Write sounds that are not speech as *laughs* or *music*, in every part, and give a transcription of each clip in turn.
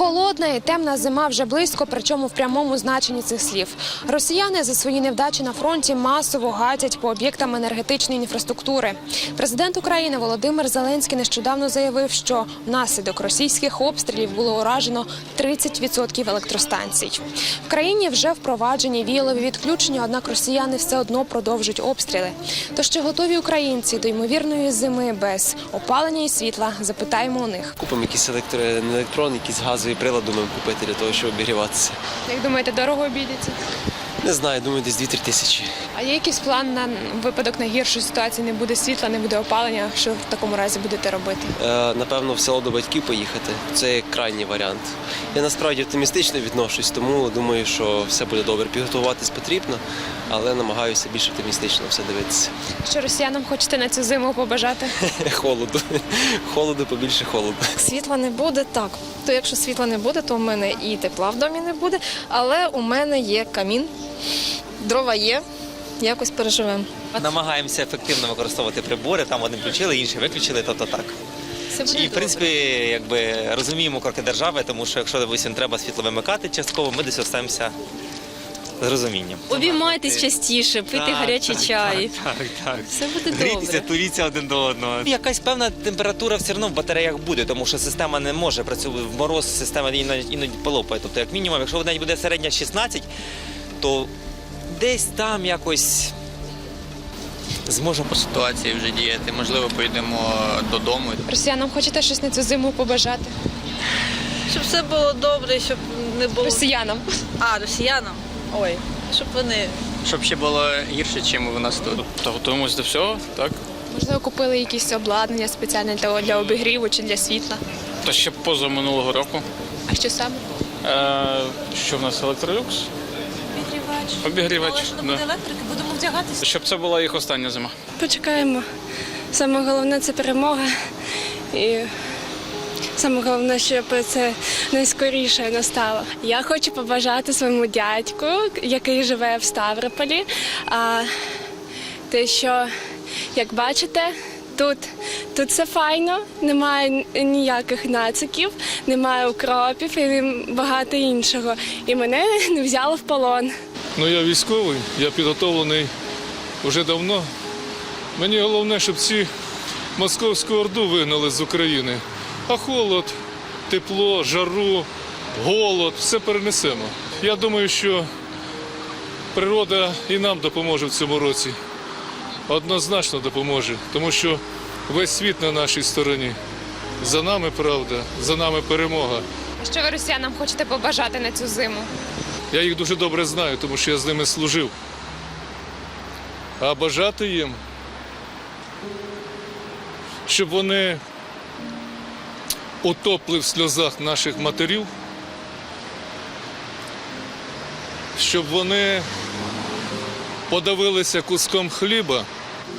Холодна і темна зима вже близько, причому в прямому значенні цих слів. Росіяни за свої невдачі на фронті масово гатять по об'єктам енергетичної інфраструктури. Президент України Володимир Зеленський нещодавно заявив, що внаслідок російських обстрілів було уражено 30% електростанцій. В країні вже впроваджені віялові відключення, однак росіяни все одно продовжують обстріли. То ще готові українці до ймовірної зими без опалення і світла? Запитаємо у них. Купимо якийсь електро... електрон, якийсь газовий прилад думаємо купити для того, щоб обігріватися. Як думаєте, дорого обійдеться? Не знаю, думаю, десь 2-3 тисячі. А є якийсь план на випадок найгіршої ситуації? Не буде світла, не буде опалення. Що в такому разі будете робити? Е, напевно, в село до батьків поїхати. Це крайній варіант. Я насправді оптимістично відношусь, тому думаю, що все буде добре. Підготуватись потрібно, але намагаюся більш оптимістично все дивитися. Що росіянам хочете на цю зиму побажати? *laughs* Холоду. Холоду, побільше холоду. Світла не буде так. То якщо світла не буде, то у мене і тепла в домі не буде. Але у мене є камін, дрова є, якось переживемо. Намагаємося ефективно використовувати прибори, там вони включили, інші виключили, тобто так. І в принципі, якби розуміємо кроки держави, тому що якщо допустим, треба світло вимикати частково, ми десь остаємося з розумінням. Обіймайтесь частіше, пийте Так, гарячий так, чай. Так, так, так. Все буде Грійтеся, добре. туріться один до одного. Якась певна температура все одно в батареях буде, тому що система не може працювати в мороз, система іноді, іноді полопає. Тобто, як мінімум, якщо в неї буде середня 16, то десь там якось зможемо по ситуації вже діяти. Можливо, поїдемо додому. Росіянам хочете щось на цю зиму побажати? Щоб все було добре, щоб не було. Росіянам. А, росіянам? Ой, щоб вони. Щоб ще було гірше, ніж у нас тут. Та готуємось до всього, так? Можливо, купили якісь обладнання спеціальне для, для обігріву чи для світла. Та ще поза минулого року. А що саме? Е, що в нас електролюкс? Обігрівач. Обігрівач. Але ж не да. електрики, будемо вдягатися. Щоб це була їх остання зима. Почекаємо. Саме головне це перемога. І саме головне, щоб це найскоріше настало. Я хочу побажати своєму дядьку, який живе в Ставрополі. А, те, що, як бачите, тут, тут все файно, немає ніяких нациків, немає укропів і багато іншого. І мене *laughs* не взяло в полон. Ну, я військовий, я підготовлений вже давно. Мені головне, щоб ці московську орду вигнали з України. А холод, тепло, жару, голод все перенесемо. Я думаю, що природа і нам допоможе в цьому році. Однозначно допоможе, тому що весь світ на нашій стороні. За нами правда, за нами перемога. А що ви росіянам хочете побажати на цю зиму? Я їх дуже добре знаю, тому що я з ними служив. А бажати їм, щоб вони утопли в сльозах наших матерів, щоб вони подавилися куском хліба,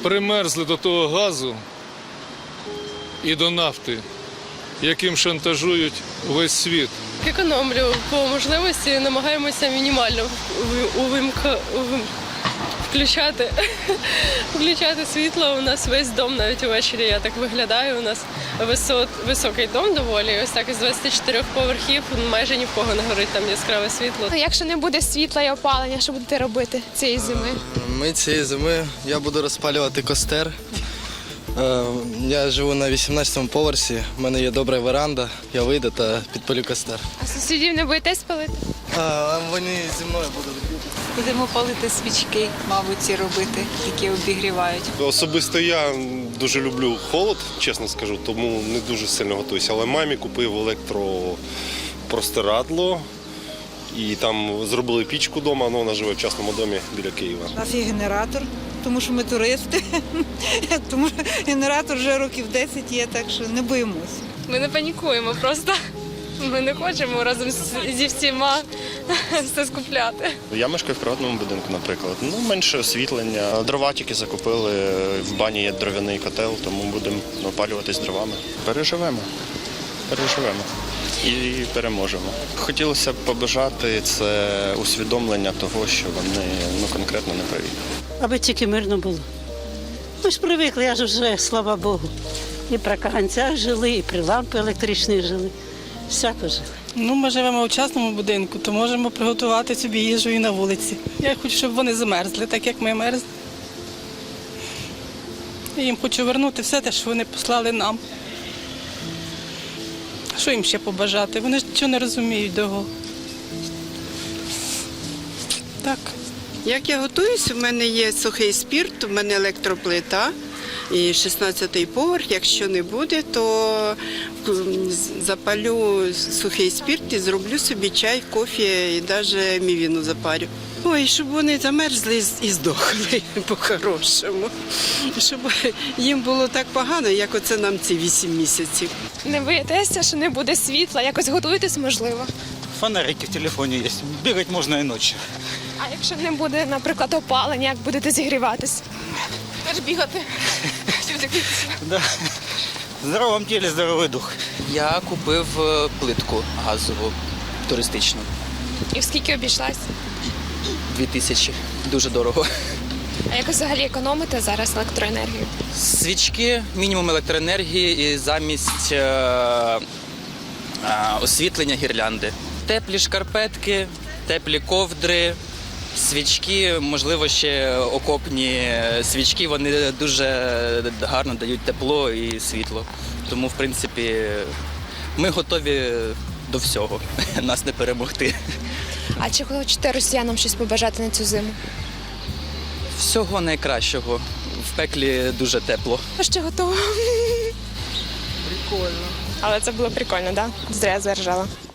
примерзли до того газу і до нафти, яким шантажують весь світ. Економлю по можливості, намагаємося мінімально увимка- увим- включати, *laughs* включати світло. У нас весь дом навіть увечері я так виглядаю. У нас висот, високий дом доволі. Ось так із 24 поверхів майже ні в кого не горить там яскраве світло. Ну, якщо не буде світла і опалення, що будете робити цієї зими? Ми цієї зими я буду розпалювати костер. Е, Я живу на 18-му поверсі, в мене є добра веранда, я вийду та підпалю костер. А сусідів не боїтесь палити? А вони зі мною будуть. Будемо палити свічки, мабуть, ці робити, які обігрівають. Особисто я дуже люблю холод, чесно скажу, тому не дуже сильно готуюся. Але мамі купив електропростирадло і там зробили пічку вдома, ну, вона живе в частному домі біля Києва. У нас є генератор, тому що ми туристи. *laughs* тому що генератор вже років 10 є, так що не боїмося. Ми не панікуємо просто. Ми не хочемо разом з- зі всіма *laughs* все скупляти. Я мешкаю в приватному будинку, наприклад. Ну, менше освітлення. Дрова тільки закупили, в бані є дров'яний котел, тому будемо опалюватись дровами. Переживемо. Переживемо. І переможемо. Хотілося б побажати це усвідомлення того, що вони ну, конкретно не праві. Аби тільки мирно було. Ми ж привикли, я ж вже, слава Богу. І при каганцях жили, і при лампі електричній жили. Всяко жили. Ну, ми живемо у частному будинку, то можемо приготувати собі їжу і на вулиці. Я хочу, щоб вони замерзли, так як ми мерзли. Я їм хочу вернути все те, що вони послали нам. Що їм ще побажати? Вони ж нічого не розуміють того. Так. Як я готуюсь, у мене є сухий спірт, у мене електроплита і 16-й поверх. Якщо не буде, то запалю сухий спірт і зроблю собі чай, кофе і навіть мівіну запарю. Ой, щоб вони замерзли і здохли *laughs* по-хорошому. Щоб їм було так погано, як оце нам ці 8 місяців. Не боїтеся, що не буде світла? Якось готуєтесь, можливо. Фонарики в телефоні є. Бігати можна і ночі. А якщо не буде, наприклад, опалення, як будете зігріватись? Теж бігати. Да. В здоровому тілі здоровий дух. Я купив е, плитку газову туристичну. І в скільки обійшлась? Дві тисячі. Дуже дорого. А як взагалі економите зараз електроенергію? Свічки, мінімум електроенергії і замість е, е, освітлення гірлянди. Теплі шкарпетки, теплі ковдри, свічки, можливо, ще окопні свічки. Вони дуже гарно дають тепло і світло. Тому, в принципі, ми готові до всього. *laughs* Нас не перемогти. А чи хочете росіянам щось побажати на цю зиму? Всього найкращого. В пеклі дуже тепло. А ще готова. Прикольно. Але це було прикольно, так? Да? Зря заржала.